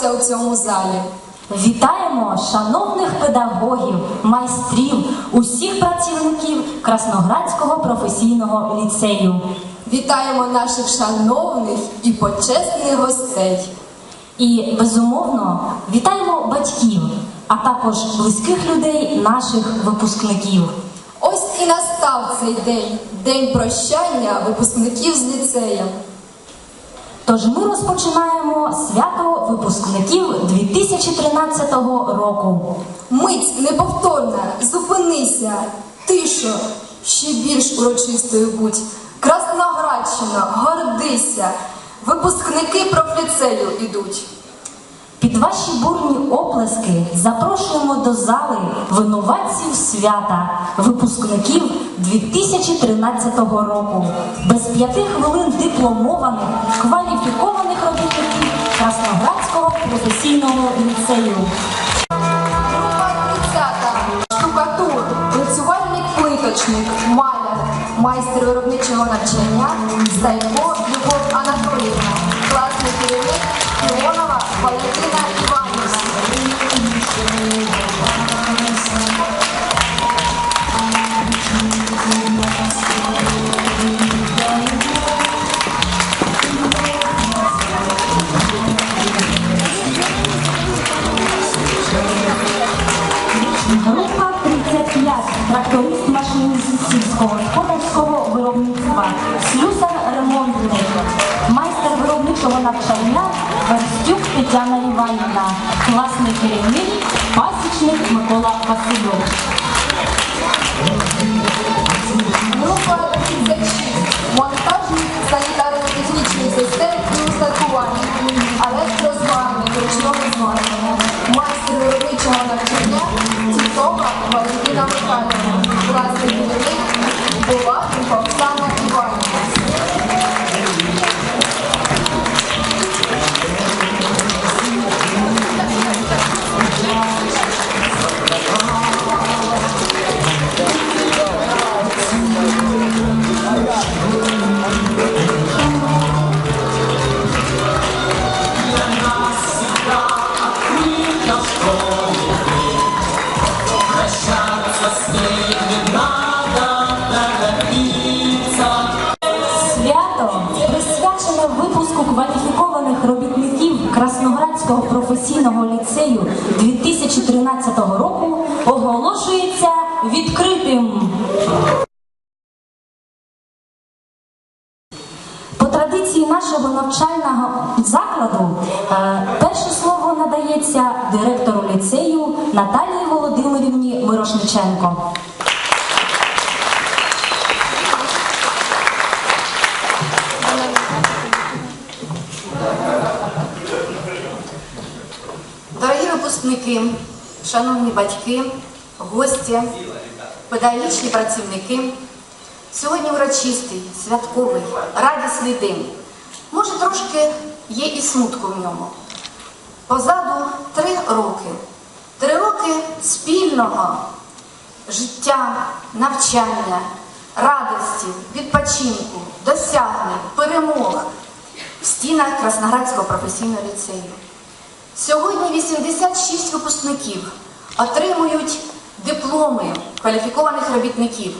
зібрався у цьому залі. Вітаємо шановних педагогів, майстрів, усіх працівників Красноградського професійного ліцею. Вітаємо наших шановних і почесних гостей. І безумовно вітаємо батьків, а також близьких людей наших випускників. Ось і настав цей день, день прощання випускників з ліцею. Тож ми розпочинаємо свято випускників 2013 року. Мить неповторна, зупинися, тишо, ще більш урочистою будь. Красноградщина, гордися, випускники профліцею ідуть. Під ваші бурні оплески запрошуємо до зали винуватців свята, випускників 2013 року. Без п'яти хвилин дипломованих, кваліфікованих робітників Красноградського професійного ліцею. Група 30. Штукатур, працювальник плиточник, маляр, майстер виробничого навчання, Стайко Любов Анатоліївна, 好了，进来。ao кваліфікованих робітників Красноградського професійного ліцею 2013 року оголошується відкритим. По традиції нашого навчального закладу е, перше слово надається директору ліцею Наталії Володимирівні Мирошниченко. Випускники, шановні батьки, гості, педагогічні працівники, сьогодні урочистий, святковий, радісний день. Може, трошки є і смутку в ньому. Позаду три роки. Три роки спільного життя, навчання, радості, відпочинку, досягнень, перемог в стінах Красноградського професійного ліцею. Сьогодні 86 випускників отримують дипломи кваліфікованих робітників.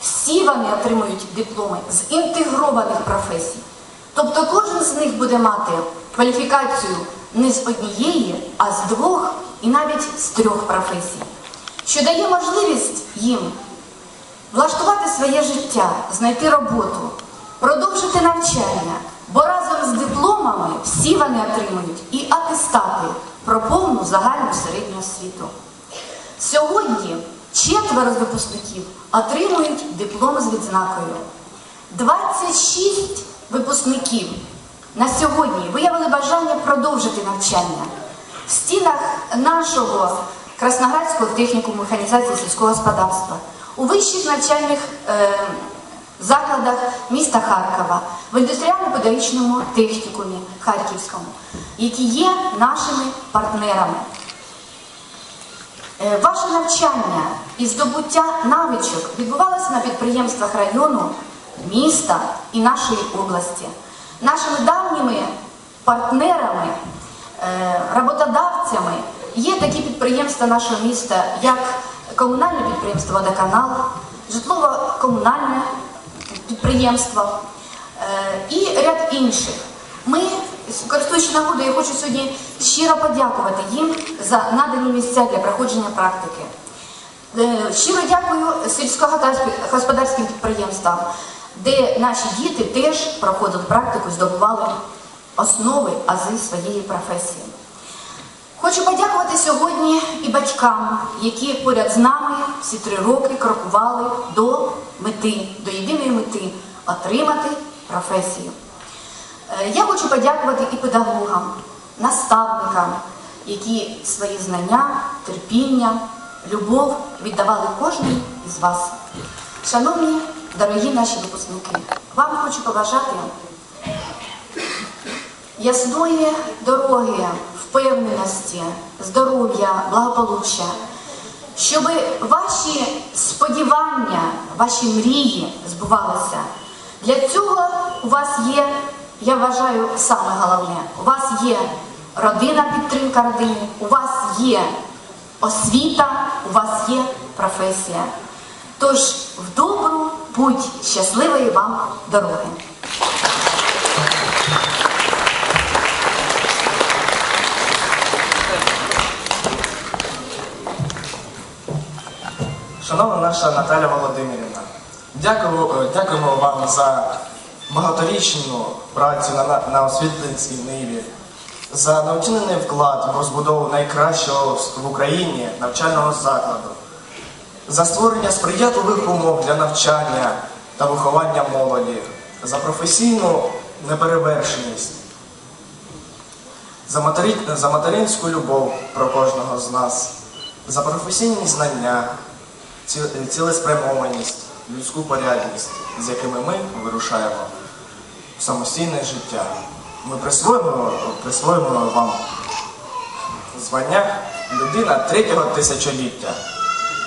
Всі вони отримують дипломи з інтегрованих професій. Тобто кожен з них буде мати кваліфікацію не з однієї, а з двох і навіть з трьох професій, що дає можливість їм влаштувати своє життя, знайти роботу, продовжити навчання, бо разом з дипломами всі вони отримують і атестати про повну загальну середню освіту. Сьогодні четверо з випускників отримують диплом з відзнакою. 26 випускників на сьогодні виявили бажання продовжити навчання в стінах нашого Красноградського технікуму механізації сільського господарства, у вищих навчальних е, закладах міста Харкова, в індустріально-педагогічному технікумі Харківському, які є нашими партнерами. Е, Ваше навчання і здобуття навичок відбувалося на підприємствах району, міста і нашої області. Нашими давніми партнерами, е, роботодавцями. Є такі підприємства нашого міста, як комунальне підприємство Водоканал, житлово-комунальне підприємство е, і ряд інших. Ми, користуючи нагодою, я хочу сьогодні щиро подякувати їм за надані місця для проходження практики. Е, Щиро дякую сільськогосподарським підприємствам, де наші діти теж проходили практику, здобували основи, ази своєї професії. Хочу подякувати сьогодні і батькам, які поряд з нами всі три роки крокували до мети, до єдиної мети отримати професію. Е, Я хочу подякувати і педагогам, наставникам, які свої знання, терпіння, любов віддавали кожній із вас. Шановні, дорогі наші випускники, вам хочу побажати ясної дороги, впевненості, здоров'я, благополуччя, щоб ваші сподівання, ваші мрії збувалися. Для цього у вас є, я вважаю, саме головне, у вас є родина, підтримка родини, у вас є освіта, у вас є професія. Тож в добру путь щасливої вам дороги. Шановна наша Наталя Володимирівна, е, дякуємо вам за багаторічну працю на, на- освітленській ниві, за навчинений вклад в розбудову найкращого в Україні навчального закладу, за створення сприятливих умов для навчання та виховання молоді, за професійну неперевершеність, за, материнську любов про кожного з нас, за професійні знання, цілеспрямованість, людську порядність, з якими ми вирушаємо в самостійне життя. Ми присвоїмо, присвоїмо вам звання людина третього тисячоліття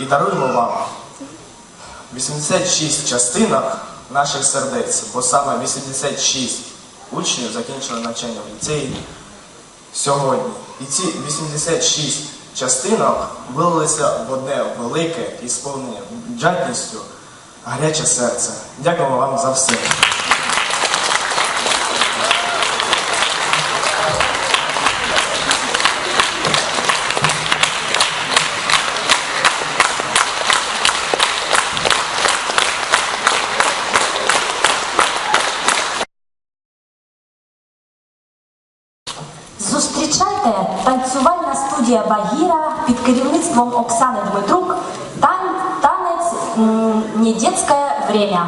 і даруємо вам 86 частинок наших сердець, бо саме 86 учнів закінчили навчання в ліцеї сьогодні. І ці 86 частинок вилилися в одне велике і сповнене жадністю гаряче серце. Дякуємо вам за все. Керівництвом Оксаны Дмитрук. Тан, танець м, «Не детське время.